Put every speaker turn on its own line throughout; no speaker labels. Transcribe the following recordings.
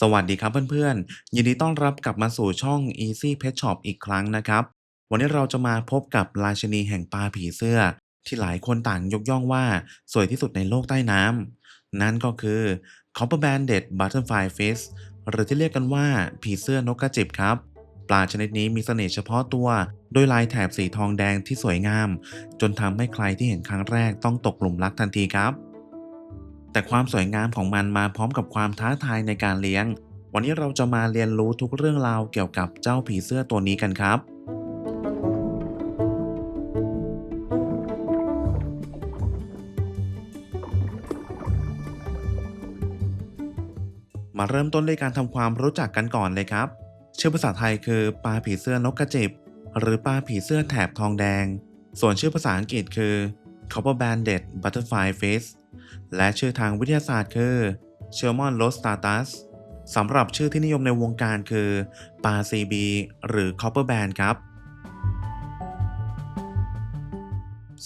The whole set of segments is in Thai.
สวัสดีครับเพื่อนๆ ยินดีต้อนรับกลับมาสู่ช่อง Easy Pet Shop อีกครั้งนะครับ วันนี้เราจะมาพบกับราชินีแห่งปลาผีเสื้อ ที่หลายคนต่างยกย่องว่าสวยที่สุดในโลกใต้น้ำ นั่นก็คือ Copper Banded Butterfly Fish หรือที่เรียกกันว่าผีเสื้อนกกระจิบครับ ปลาชนิดนี้มีเสน่ห์เฉพาะตัว โดยลายแถบสีทองแดงที่สวยงาม จนทำให้ใครที่เห็นครั้งแรกต้องตกหลุมรักทันทีครับ แต่ความสวยงามของมันมาพร้อมกับความท้าทายในการเลี้ยง วันนี้เราจะมาเรียนรู้ทุกเรื่องราวเกี่ยวกับเจ้าผีเสื้อตัวนี้กันครับมาเริ่มต้นด้วยการทำความรู้จักกันก่อนเลยครับ ชื่อภาษาไทยคือปลาผีเสื้อนกกระจิบ หรือปลาผีเสื้อแถบทองแดง ส่วนชื่อภาษาอังกฤษคือ Copper Banded Butterfly Fish และชื่อทางวิทยาศาสตร์คือ s h e l m o n rostatus สสำหรับชื่อที่นิยมในวงการคือปลา CB หรือ Copper Band ครับ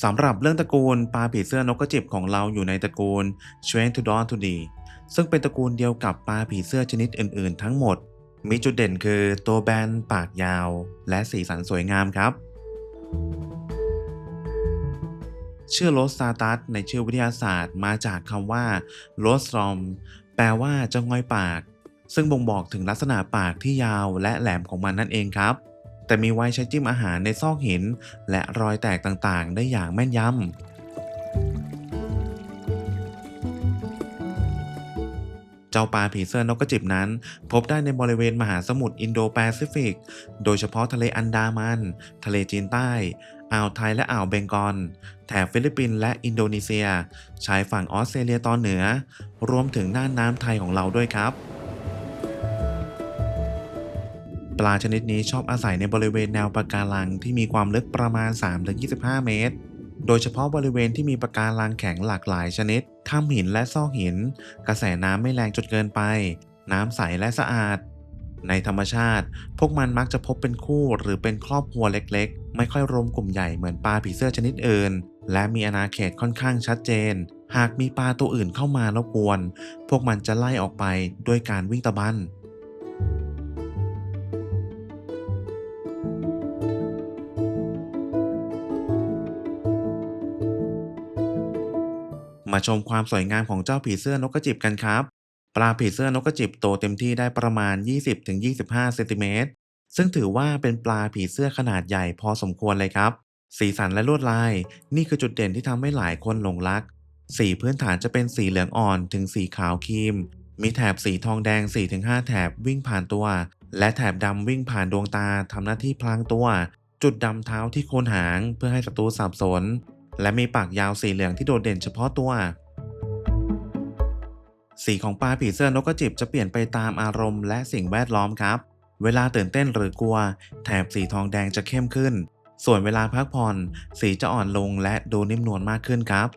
สำหรับเรื่องตระกูลปลาผีเสื้อนกกระจิบของเราอยู่ในตระกูล s h r a n t o d o n t o d y ซึ่งเป็นตระกูลเดียวกับปลาผีเสื้อชนิดอื่น ๆ ทั้งหมด มีจุดเด่นคือตัวแบนปากยาว และสีสันสวยงามครับ ชื่อโรสตาตัสในชื่อวิทยาศาสตร์มาจากคำว่าโรสตรอมแปลว่าเจะงอยปาก ซึ่งบ่งบอกถึงลักษณะปากที่ยาวและแหลมของมันนั่นเองครับ แต่มีไว้ใช้จิ้มอาหารในซอกหิน และรอยแตกต่างๆ ได้อย่างแม่นยำ เจ้าปลาผีเสื้อนกกระจิบนั้น พบได้ในบริเวณมหาสมุทรอินโดแปซิฟิก โดยเฉพาะทะเลอันดามัน ทะเลจีนใต้ อ่าวไทยและอ่าวเบงกอล แถบฟิลิปปินส์และอินโดนีเซีย ชายฝั่งออสเตรเลียตอนเหนือ รวมถึงน่านน้ำไทยของเราด้วยครับปลาชนิดนี้ชอบอาศัยในบริเวณแนวปะการังที่มีความลึกประมาณ 3-25 เมตร โดยเฉพาะบริเวณที่มีปะการังแข็งหลากหลายชนิด ถ้ำหินและซอกหิน กระแสน้ำไม่แรงจนเกินไป น้ำใสและสะอาด ในธรรมชาติ พวกมันมักจะพบเป็นคู่หรือเป็นครอบครัวเล็กๆ ไม่ค่อยรวมกลุ่มใหญ่เหมือนปลาผีเสื้อชนิดอื่น และมีอาณาเขตค่อนข้างชัดเจน หากมีปลาตัวอื่นเข้ามารบกวน พวกมันจะไล่ออกไปด้วยการวิ่งตะบัน มาชมความสวยงามของเจ้าผีเสื้อนกกระจิบกันครับ ปลาผีเสื้อนกกระจิบโตเต็มที่ได้ประมาณ 20-25 เซนติเมตร ซึ่งถือว่าเป็นปลาผีเสื้อขนาดใหญ่พอสมควรเลยครับ สีสันและลวดลาย นี่คือจุดเด่นที่ทำให้หลายคนหลงรัก สีพื้นฐานจะเป็นสีเหลืองอ่อนถึงสีขาวครีม มีแถบสีทองแดง 4-5 แถบวิ่งผ่านตัว และแถบดำวิ่งผ่านดวงตาทำหน้าที่พลางตัว จุดดำเท้าที่โคนหางเพื่อให้ศัตรูสับสน และมีปากยาวสีเหลืองที่โดดเด่นเฉพาะตัว สีของปลาผีเสื้อนกกระจิบจะเปลี่ยนไปตามอารมณ์และสิ่งแวดล้อมครับ เวลาตื่นเต้นหรือกลัว แถบสีทองแดงจะเข้มขึ้น ส่วนเวลาพักผ่อน สีจะอ่อนลงและดูนิ่มนวลมากขึ้นครับ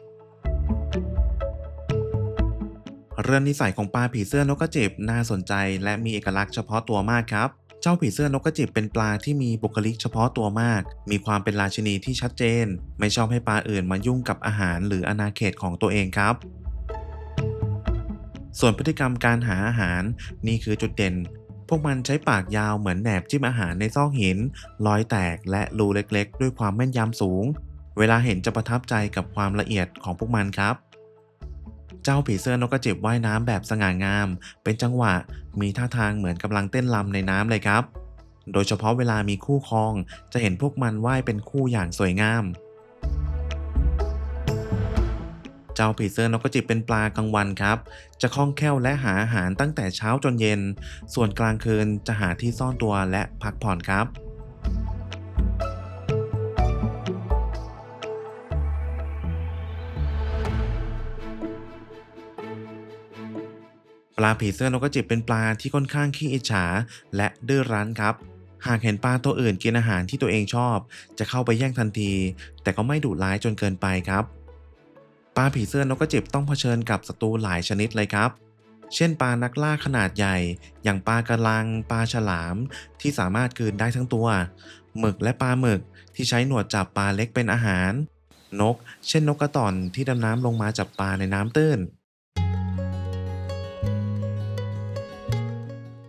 เรื่องนิสัยของปลาผีเสื้อนกกระจิบน่าสนใจและมีเอกลักษณ์เฉพาะตัวมากครับ เจ้าผีเสื้อนกกระจิบเป็นปลาที่มีบุคลิกเฉพาะตัวมาก มีความเป็นราชินีที่ชัดเจน ไม่ชอบให้ปลาอื่นมายุ่งกับอาหารหรืออาณาเขตของตัวเองครับ ส่วนพฤติกรรมการหาอาหารนี่คือจุดเด่น พวกมันใช้ปากยาวเหมือนแหนบจิ้มอาหารในซอกหิน รอยแตกและรูเล็กๆ ด้วยความแม่นยำสูง เวลาเห็นจะประทับใจกับความละเอียดของพวกมันครับ เจ้าผีเสื้อนกกระจิบว่ายน้ำแบบสง่างาม เป็นจังหวะมีท่าทางเหมือนกำลังเต้นรำในน้ำเลยครับ โดยเฉพาะเวลามีคู่ครอง จะเห็นพวกมันว่ายเป็นคู่อย่างสวยงาม เจ้าผีเสื้อนกกระจิบเป็นปลากลางวันครับ จะคล่องแคล่วและหาอาหารตั้งแต่เช้าจนเย็น ส่วนกลางคืนจะหาที่ซ่อนตัวและพักผ่อนครับ ปลาผีเสื้อนกกระจิบเป็นปลาที่ค่อนข้างขี้อิจฉาและดื้อรั้นครับหากเห็นปลาตัวอื่นกินอาหารที่ตัวเองชอบ จะเข้าไปแย่งทันที แต่ก็ไม่ดุร้ายจนเกินไปครับ ปลาผีเสื้อนกกระจิบต้องเผชิญกับศัตรูหลายชนิดเลยครับ เช่นปลานักล่าขนาดใหญ่ อย่างปลากระลัง ปลาฉลาม ที่สามารถกืนได้ทั้งตัว หมึกและปลาหมึกที่ใช้หนวดจับปลาเล็กเป็นอาหาร นก เช่นนกกระต่อนที่ดำน้ำลงมาจับปลาในน้ำตื้น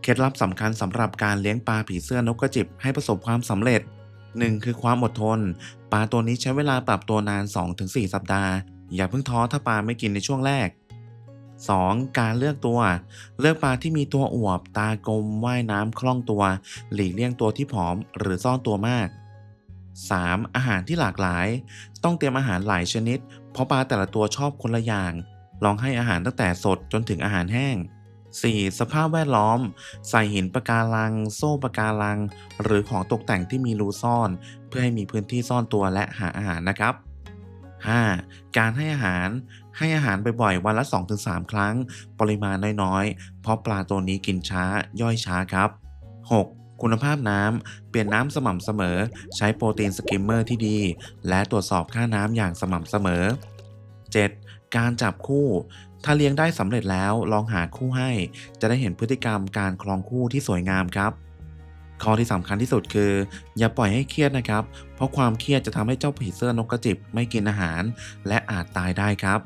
เคล็ดลับสำคัญสำหรับการเลี้ยงปลาผีเสื้อนกกระจิบให้ประสบความสำเร็จ 1. คือความอดทน ปลาตัวนี้ใช้เวลาปรับตัวนาน 2-4 สัปดาห์ อย่าเพิ่งท้อถ้าปลาไม่กินในช่วงแรก 2. การเลือกตัว เลือกปลาที่มีตัวอวบ ตากลมว่ายน้ำคล่องตัว หลีกเลี่ยงตัวที่ผอมหรือซ่อนตัวมาก 3. อาหารที่หลากหลาย ต้องเตรียมอาหารหลายชนิด เพราะปลาแต่ละตัวชอบคนละอย่าง ลองให้อาหารตั้งแต่สดจนถึงอาหารแห้ง 4. สภาพแวดล้อม ใส่หินปะการัง โซ่ปะการัง หรือของตกแต่งที่มีรูซ่อน เพื่อให้มีพื้นที่ซ่อนตัวและหาอาหารนะครับ 5. การให้อาหาร ให้อาหารบ่อยๆ วันละ 2-3 ครั้ง ปริมาณน้อยๆ เพราะปลาตัวนี้กินช้า ย่อยช้าครับ 6. คุณภาพน้ำ เปลี่ยนน้ำสม่ำเสมอ ใช้โปรตีนสกิมเมอร์ที่ดี และตรวจสอบค่าน้ำอย่างสม่ำเสมอ 7. การจับคู่ ถ้าเลี้ยงได้สำเร็จแล้วลองหาคู่ให้ จะได้เห็นพฤติกรรมการคลองคู่ที่สวยงามครับ ข้อที่สำคัญที่สุดคือ อย่าปล่อยให้เครียดนะครับ เพราะความเครียดจะทำให้เจ้าผีเสื้อนกกระจิบไม่กินอาหาร และอาจตายได้ครับ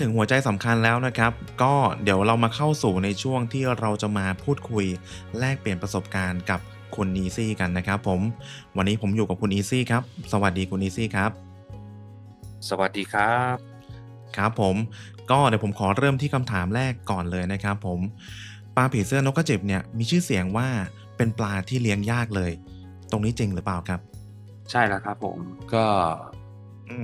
ถึงหัวใจสำคัญแล้วนะครับ ก็เดี๋ยวเรามาเข้าสู่ในช่วงที่เราจะมาพูดคุย แลกเปลี่ยนประสบการณ์กับคุณอีซี่กันนะครับผม วันนี้ผมอยู่กับคุณอีซี่ครับ สวัสดีคุณอีซี่ครับ
สวัสดีครับ
ครับผมก็เดี๋ยวผมขอเริ่มที่คำถามแรกก่อนเลยนะครับผมปลาผีเสื้อนกกระจิบเนี่ยมีชื่อเสียงว่าเป็นปลาที่เลี้ยงยากเลย ตรงนี้จริงหรือเปล่าครับ
ใช่แล้วครับผมก็
อืม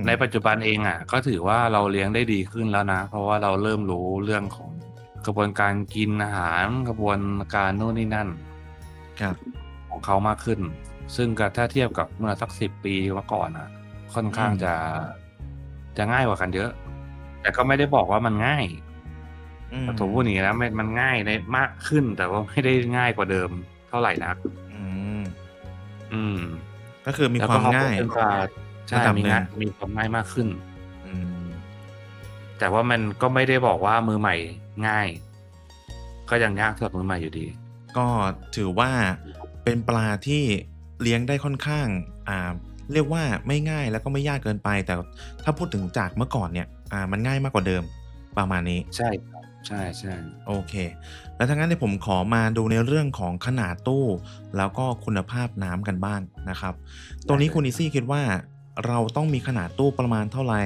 ในปัจจุบันเองอะ ก็ถือว่าเราเลี้ยงได้ดีขึ้นแล้วนะ เพราะว่าเราเริ่มรู้เรื่องของกระบวนการกินอาหารกระบวนการโน่นนี่นั่น
ครับ
ของเขามากขึ้น ซึ่งก็ถ้าเทียบกับเมื่อสักสิบปีเมื่อก่อนอะ ค่อนข้าง
อืม
จะจะง่ายกว่ากันเยอะ แต่ก็ไม่ได้บอกว่ามันง่าย
อืม
ผมพูดอย่างนี้นะมันมันง่ายในมากขึ้น แต่ว่าไม่ได้ง่ายกว่าเดิมเท่าไหร่นัก
อืม
อืม
ก็คือมี
แล้ว
ค
ก็
วามง่าย
เขก็ใช่
ระดับ
มี
หนึ่ง
ง่ายมีความง่ายมากขึ้น
อืม
แต่ว่ามันก็ไม่ได้บอกว่ามือใหม่ง่าย ก็ยังยากสำหรับมือใหม่อยู่ดี
ก็ถือว่าเป็นปลาที่เลี้ยงได้ค่อนข้าง อ่า เรียกว่าไม่ง่ายแล้วก็ไม่ยากเกินไป แต่ถ้าพูดถึงจากเมื่อก่อนเนี่ย อ่า มันง่ายมากกว่าเดิม ประมาณนี้
ใช่ครับใช่ใช่
โอเค แล้วทั้างนั้นเนี่ยผมขอมาดูในเรื่องของขนาดตู้ แล้วก็คุณภาพน้ำกันบ้างนะครับตรงนี้คุณอีซี่คิดว่า เราต้องมีขนาดตู้ประมาณเท่าไหร่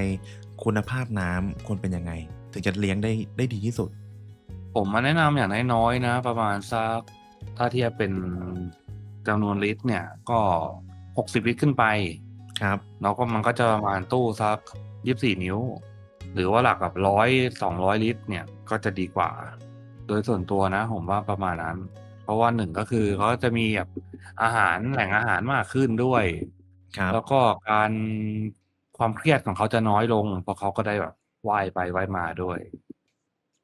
คุณภาพน้ำควรเป็นยังไง ถึงจะเลี้ยงได้ได้ดีที่สุด
ผมมาแนะนำอย่างน้อยๆนะ ประมาณสักถ้าเทียบเป็นจำนวนลิตรเนี่ยก็หกสิบลิตรขึ้นไป
ครับ
เนาะก็มันก็จะประมาณตู้สักยี่สี่นิ้ว หรือว่าหลักแบบร้อยสองร้อยลิตรเนี่ยก็จะดีกว่า โดยส่วนตัวนะ ผมว่าประมาณนั้น เพราะว่าหนึ่งก็คือเขาจะมีแบบอาหารแหล่งอาหารมากขึ้นด้วย
ครับ
แล้วก็การ ความเครียดของเขาจะน้อยลง เพราะเขาก็ได้แบบว่ายไปว่ายมาด้วย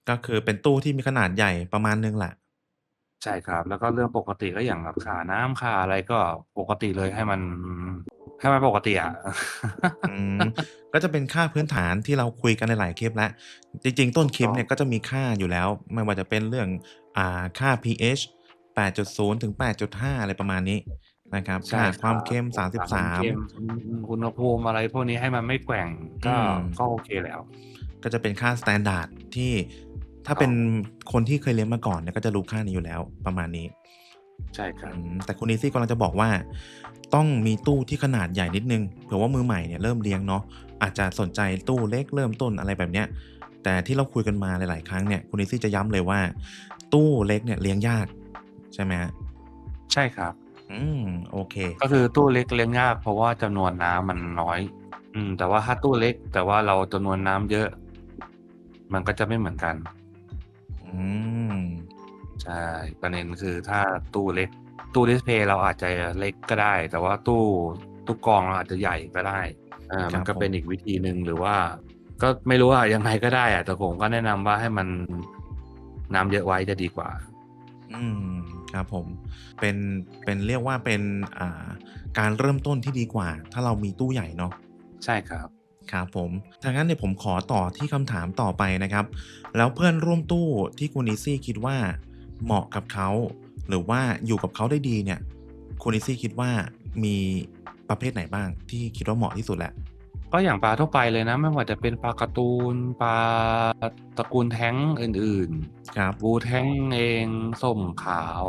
ก็คือเป็นตู้ที่มีขนาดใหญ่ประมาณนึงแหละ
ใช่ครับ แล้วก็เรื่องปกติก็อย่างแบบค่าน้ำ ค่าอะไร ก็ปกติเลยให้มัน ให้มันปกติอะ
อืม ก็จะเป็นค่าพื้นฐานที่เราคุยกันในหลายคลิปแล้ว จริง ๆ ต้นคลิปเนี่ยก็จะมีค่าอยู่แล้ว ไม่ว่าจะเป็นเรื่อง อ่า ค่า pH 8.0 ถึง 8.5 อะไรประมาณนี้ นะครับ
ใช่
ค่า
รับ
ความเค็ม
ความเค็ม
33
อืมอุณหภูมิอะไรพวกนี้ให้มันไม่แกว่งก็
อืม
ก็โอเคแล้ว
ก็จะเป็นค่าสแตนดาร์ดที่ถ้าเป็นคนที่เคยเลี้ยงมาก่อนเนี่ยก็จะรู้ค่านี้อยู่แล้วประมาณนี้
ใช่ครับ
อืมแต่คุณอีซี่กำลังจะบอกว่า ต้องมีตู้ที่ขนาดใหญ่นิดนึงเผื่อว่ามือใหม่เนี่ยเริ่มเลี้ยงเนาะอาจจะสนใจตู้เล็กเริ่มต้นอะไรแบบเนี้ย แต่ที่เราคุยกันมาหลาย ๆ ครั้งเนี่ยคุณอีซี่จะย้ำเลยว่า ตู้เล็กเนี่ยเลี้ยงยากใช่ไหมฮะ
ใช่ครับ
อืม โอเค
ก็คือตู้เล็กเลี้ยงยากเพราะว่าจำนวนน้ำมันน้อย อืม แต่ว่าถ้าตู้เล็ก แต่ว่าเราจำนวนน้ำเยอะ มันก็จะไม่เหมือนกัน
อืม
ใช่ประเด็นคือถ้าตู้เล็ก ตู้ดิสเพย์เราอาจจะเล็กก็ได้ แต่ว่าตู้ตู้กรองเราอาจจะใหญ่ก็ได้อ่า
ครับ
มันก็
ผม
เป็นอีกวิธีหนึ่งหรือว่า ก็ไม่รู้ว่ายังไงก็ได้อะแต่ผมก็แนะนำว่าให้มันน้ำเยอะไว้จะดีกว่า
อืมครับผมเป็นเป็นเรียกว่าเป็นอ่าการเริ่มต้นที่ดีกว่า ถ้าเรามีตู้ใหญ่เนาะ
ใช่ครับ
ครับผมถ้างั้นเนี่ยผมขอต่อที่คำถามต่อไปนะครับ แล้วเพื่อนร่วมตู้ที่คุณอีซี่คิดว่าเหมาะกับเขาหรือว่าอยู่กับเขาได้ดีเนี่ยคุณอีซี่คิดว่ามีประเภทไหนบ้างที่คิดว่าเหมาะที่สุดแหละ?
ก็อย่างปลาทั่วไปเลยนะ ไม่ว่าจะเป็นปลาการ์ตูนปลาตระกูลแท้งอื่น
ครับ
ๆ Blue Tank เองส้มขาว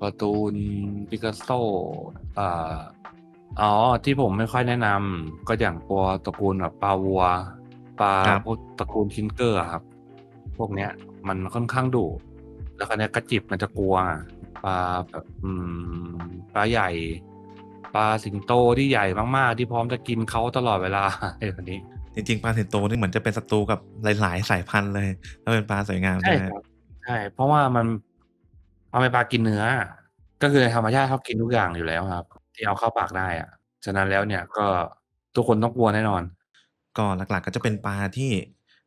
การ์ตูน Picasso อ่าอ๋อที่ผมไม่ค่อยแนะนำก็อย่างตัวตระกูลแบบปลาวัวปลา
ครับ
พวกตระกูล Tinker อะครับ พวกเนี้ย มันค่อนข้างดุแล้วคราวเนี้ยกระจิบมันจะกลัวปลาแบบอืมปลาใหญ่ ปลาสิงโตที่ใหญ่มากๆ ที่พร้อมจะกินเขาตลอดเวลาไอ้พวกนี้
จริงๆปลาสิงโตนี่เหมือนจะเป็นศัตรูกับหลาย ๆ สายพันธุ์เลยถ้าเป็นปลาสวยงาม
ใช่
ใช่ไหม
ค
ค
รั
รับ?
บใช่เพราะว่ามันมันเป็นปลากินเนื้อ ก็คือในธรรมชาติเขากินทุกอย่างอยู่แล้วครับ ที่เอาเข้าปากได้อะฉะนั้นแล้วเนี่ยก็ทุกคนต้องกลัวแน่นอน
ก็หลักๆก็จะเป็นปลาที่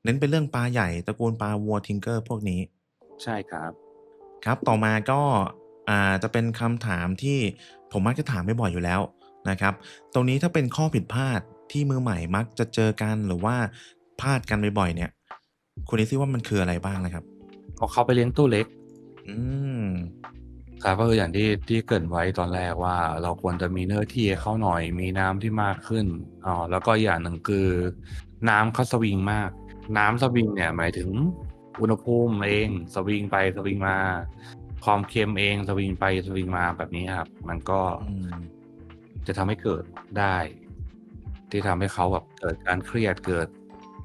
เน้นเป็นเรื่องปลาใหญ่ตระกูลปลาวัว Tinker พวกนี้
ใช่ครับ
ครับต่อมาก็ อ่าจะเป็นคำถามที่ผมมักจะถามบ่อยๆอยู่แล้วนะครับ ตรงนี้ถ้าเป็นข้อผิดพลาดที่มือใหม่มักจะเจอกันหรือว่าพลาดกันบ่อยๆเนี่ย คุณ Easy ว่ามันคืออะไรบ้างนะครับ
เอาเขาไปเลี้ยงตู้เล็ก
อืม
ครับก็คืออย่างที่ที่เกริ่นไว้ตอนแรกว่า เราควรจะมีเนื้อที่ให้เขาหน่อย มีน้ำที่มากขึ้นอ๋อแล้วก็อีกอย่างหนึ่งคือ น้ำเขาสวิงมาก น้ำสวิงเนี่ยหมายถึงอุณหภูมิเองสวิงไปสวิงมา ความเค็มเองสวิงไปสวิงมาแบบนี้ครับ มันก็
อืม
จะทำให้เกิดได้ ที่ทำให้เขาแบบเกิดการเครียดเกิด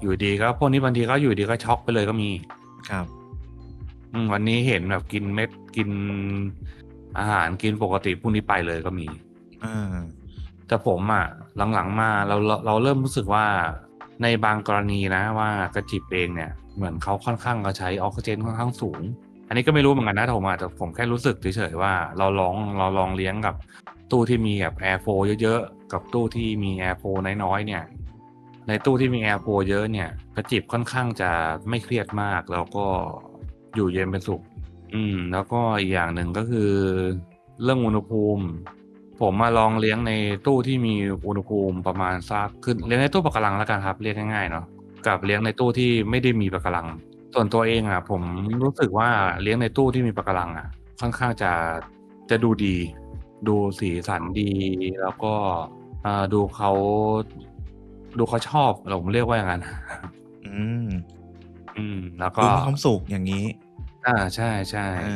อยู่ดีๆก็พวกนี้บางทีก็อยู่ดีๆก็ช็อกไปเลยก็มี
ครับ
อืมวันนี้เห็นแบบกินเม็ดกินอาหารกินปกติพรุ่งนี้ไปเลยก็มี
อา
แต่ผมอะหลังๆมาเราเราเราเริ่มรู้สึกว่าในบางกรณีนะว่ากระจิบเองเนี่ย เหมือนเขาค่อนข้างจะใช้ออกซิเจนค่อนข้างสูง อันนี้ก็ไม่รู้เหมือนกันนะผมอาจจะผมแค่รู้สึกเฉยๆว่าเราลองเราลองเลี้ยงกับตู้ที่มีแบบ air flow เยอะๆ กับตู้ที่มี air flow น้อยๆ เนี่ย ในตู้ที่มี air flow เยอะเนี่ยกระจิบค่อนข้างจะไม่เครียดมาก แล้วก็อยู่เย็นเป็นสุข อืม แล้วก็อีกอย่างหนึ่งก็คือเรื่องอุณหภูมิ ผมอะลองเลี้ยงในตู้ที่มีอุณหภูมิประมาณสักคือเลี้ยงในตู้ปะการังแล้วกันครับเรียกง่ายๆเนาะกับเลี้ยงในตู้ที่ไม่ได้มีปะการัง ส่วนตัวเองอะผมรู้สึกว่าเลี้ยงในตู้ที่มีปะการังอะค่อนข้างจะจะดูดี ดูสีสันดี แล้วก็อ่าดูเขาดูเขาชอบผมเรียกว่าอย่างงั้น
อืม
อืม แล้วก็
ดูมีความสุขอย่างงี้
อาใช่
อา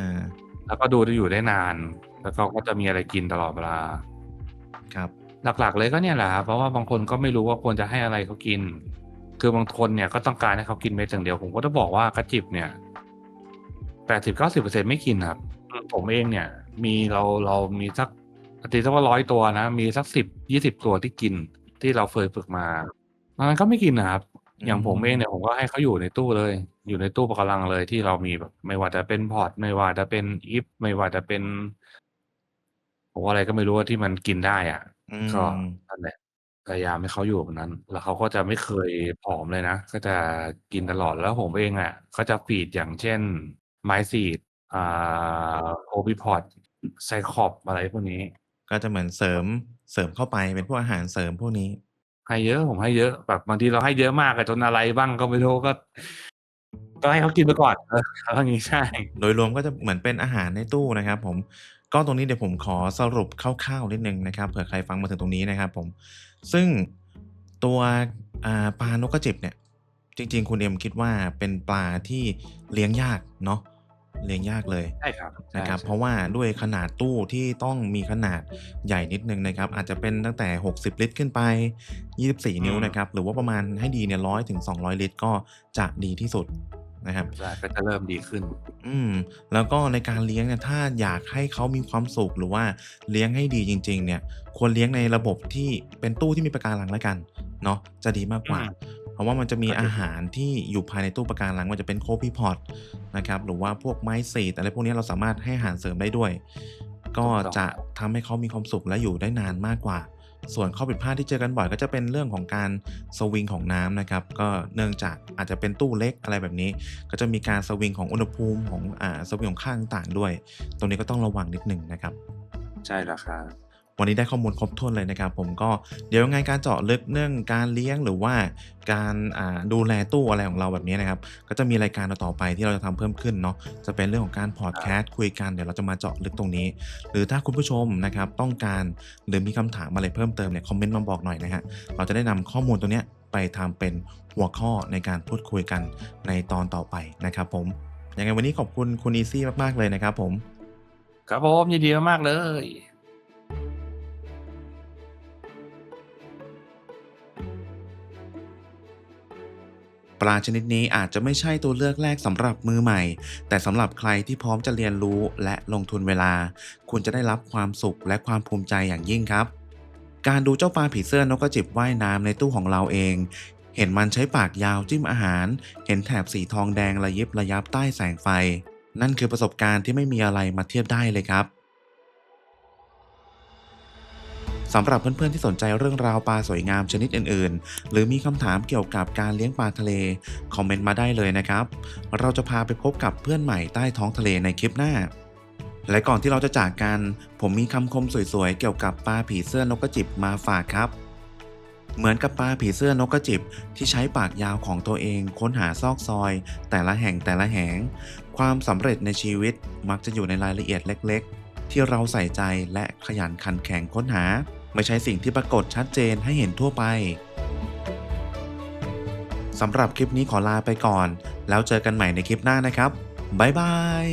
ๆแล้วก็ดูจะอยู่ได้นาน แล้วเขาก็จะมีอะไรกินตลอดเวลา
ครับ
หลักๆเลยก็เนี่ยแหละครับเพราะว่าบางคนก็ไม่รู้ว่าควรจะให้อะไรเขากิน คือบางคนเนี่ยก็ต้องการให้เขากินเม็ดอย่างเดียว ผมก็จะบอกว่ากระจิบเนี่ย80-90%ไม่กินครับอืมผมเองเนี่ย มีเราเรามีสักตีสักว่า100ตัวนะ มีสัก10-20ตัวที่กินที่เราเคยฝึกมานอกนั้นก็ไม่กินอะครับ
อื
อย่างผมเอง
ม
เนี่ยผมก็ให้เขาอยู่ในตู้เลย อยู่ในตู้ปะการังเลยที่เรามีแบบ ไม่ว่าจะเป็นพอร์ตไม่ว่าจะเป็น if ไม่ว่าจะเป็นโอ้โฮอะไรก็ไม่รู้อะที่มันกินได้อะ
อื
ก็
ม
นั่นแหละ พยายามให้เขาอยู่แบบนั้น แล้วเขาก็จะไม่เคยผอมเลยนะ ก็จะกินตลอด แล้วผมเองอะ ก็จะฟีด อย่างเช่น ไม้ฟีด อ่า Copipod Cyclops อะไรพวกนี้
ก็จะเหมือนเสริม เสริมเข้าไปเป็นพวกอาหารเสริมพวกนี้
ให้เยอะ ผมให้เยอะ แบบบางทีเราให้เยอะมากอะจนอะไรบ้างก็ไม่รู้ ก็ ก็ให้เขากินไปก่อน เออ เอางี้ ใช่
โดยรวมก็จะเหมือนเป็นอาหารในตู้นะครับผม ก็ตรงนี้เดี๋ยวผมขอสรุปคร่าว ๆ นิดหนึ่งนะครับ เผื่อใครฟังมาถึงตรงนี้นะครับผม ซึ่งตัวอ่าปลานกกระจิบเนี่ยจริง ๆ คุณเอ็มคิดว่าเป็นปลาที่เลี้ยงยากเนาะเลี้ยงยากเลย
ใช่ครับใช
นะครับ เพ่ราะว่าด้วยขนาดตู้ที่ต้องมีขนาดใหญ่นิดหนึ่งนะครับ อาจจะเป็นตั้งแต่ 60 ลิตรขึ้นไป 24
อื
นิ้ว
ม
นะครับ หรือว่าประมาณให้ดีเนี่ย100-200 ลิตรก็จะดีที่สุด นะครับ
ใช่ก็จะเริ่มดีขึ้น
อืม แล้วก็ในการเลี้ยงเนี่ยถ้าอยากให้เขามีความสุขหรือว่าเลี้ยงให้ดีจริง ๆ เนี่ย ควรเลี้ยงในระบบที่เป็นตู้ที่มีปะการังแล้วกันเนาะจะดีมาก
อื
กว่า
ม
เพราะว่ามันจะมี
ก็
อา
จะ
หารที่อยู่ภายในตู้ปะการังไม่ว่าจะเป็น Copipod นะครับหรือว่าพวกไม้สีดอะไรพวกนี้เราสามารถให้อาหารเสริมได้ด้วย ก็
ถูกต้อง
จะทำให้เขามีความสุขและอยู่ได้นานมากกว่า ส่วนข้อผิดพลาดที่เจอกันบ่อยก็จะเป็นเรื่องของการสวิงของน้ำนะครับก็เนื่องจากอาจจะเป็นตู้เล็กอะไรแบบนี้ ก็จะมีการสวิงของอุณหภูมิของอ่าสวิงของข้างต่างด้วย ตรงนี้ก็ต้องระวังนิดหนึ่งนะครับ
ใช่แล้วครับ
วันนี้ได้ข้อมูลครบถ้วนเลยนะครับ ผมก็เดี๋ยวงไงการเจาะลึกเรื่องการเลี้ยงหรือว่าการดูแลตู้อะไรของเราแบบนี้นะครับ ก็จะมีรายการต่อไปที่เราจะทำเพิ่มขึ้นเนาะจะเป็นเรื่องของการพอดแคสต์คุยกันเดี๋ยวเราจะมาเจาะลึกตรงนี้ หรือถ้าคุณผู้ชมนะครับต้องการหรือมีคำถามอะไรเพิ่มเติมเนี่ยคอมเมนต์มาบอกหน่อยนะฮะเราจะได้นำข้อมูลตัวเนี้ยไปทำเป็นหัวข้อในการพูดคุยกันในตอนต่อไปนะครับ ผมยังไงวันนี้ขอบคุณคุณอีซี่มากๆเลยนะครับ ผม
ครับผมยินดีมากๆเลย
ปลาชนิดนี้อาจจะไม่ใช่ตัวเลือกแรกสำหรับมือใหม่ แต่สำหรับใครที่พร้อมจะเรียนรู้และลงทุนเวลา คุณจะได้รับความสุขและความภูมิใจอย่างยิ่งครับ การดูเจ้าปลาผีเสื้อนกกระจิบว่ายน้ำในตู้ของเราเอง เห็นมันใช้ปากยาวจิ้มอาหาร เห็นแถบสีทองแดงระยิบระยับใต้แสงไฟ นั่นคือประสบการณ์ที่ไม่มีอะไรมาเทียบได้เลยครับ สำหรับเพื่อนๆที่สนใจเรื่องราวปลาสวยงามชนิดอื่นๆ หรือมีคำถามเกี่ยวกับการเลี้ยงปลาทะเล คอมเมนต์มาได้เลยนะครับ เราจะพาไปพบกับเพื่อนใหม่ใต้ท้องทะเลในคลิปหน้า และก่อนที่เราจะจากกัน ผมมีคำคมสวยๆ เกี่ยวกับปลาผีเสื้อนกกระจิบมาฝากครับเหมือนกับปลาผีเสื้อนกกระจิบที่ใช้ปากยาวของตัวเองค้นหาซอกซอย แต่ละแห่งแต่ละแห่งความสำเร็จในชีวิตมักจะอยู่ในรายละเอียดเล็ก ๆ ที่เราใส่ใจและขยันขันแข็งค้นหา ไม่ใช่สิ่งที่ปรากฏชัดเจนให้เห็นทั่วไปสำหรับคลิปนี้ขอลาไปก่อน แล้วเจอกันใหม่ในคลิปหน้านะครับ บ๊ายบาย